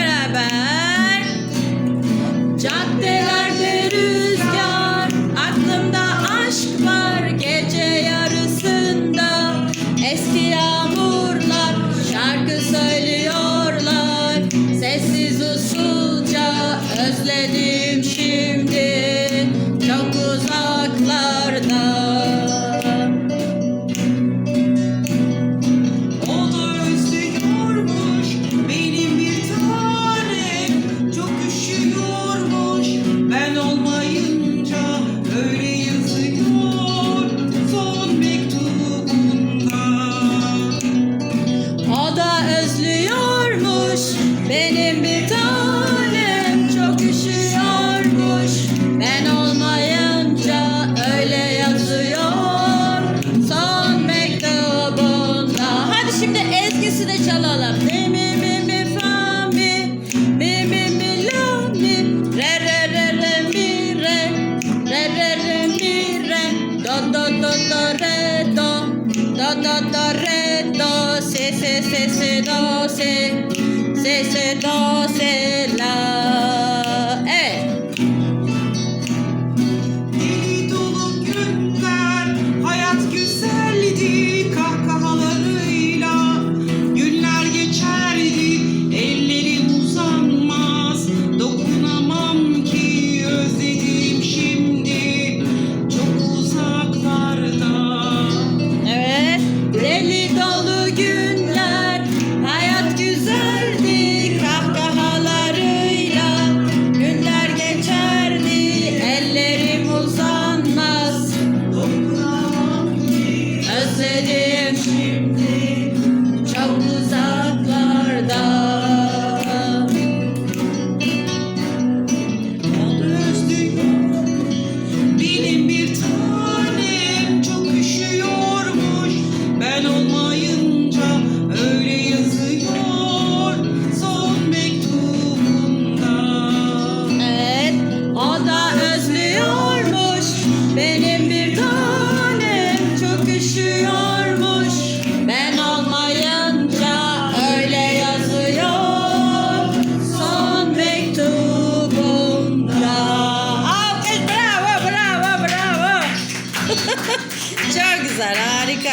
Beraber. Caddelerde rüzgar, aklımda aşk var gece yarısında. Eski yağmurlar şarkı söylüyorlar. Sessiz usulca özledim şimdi çok uzaklarda. Benim bir tanem çok üşüyormuş. Ben olmayınca öyle yazıyor. Son mektubunda. Hadi şimdi ezgisini çalalım. Mi mi mi mi mi. Mi mi mi la mi. Re re re re mi re. Re re re mi re. Do do do do re do. Do do do re do. Se se se se do se They said no.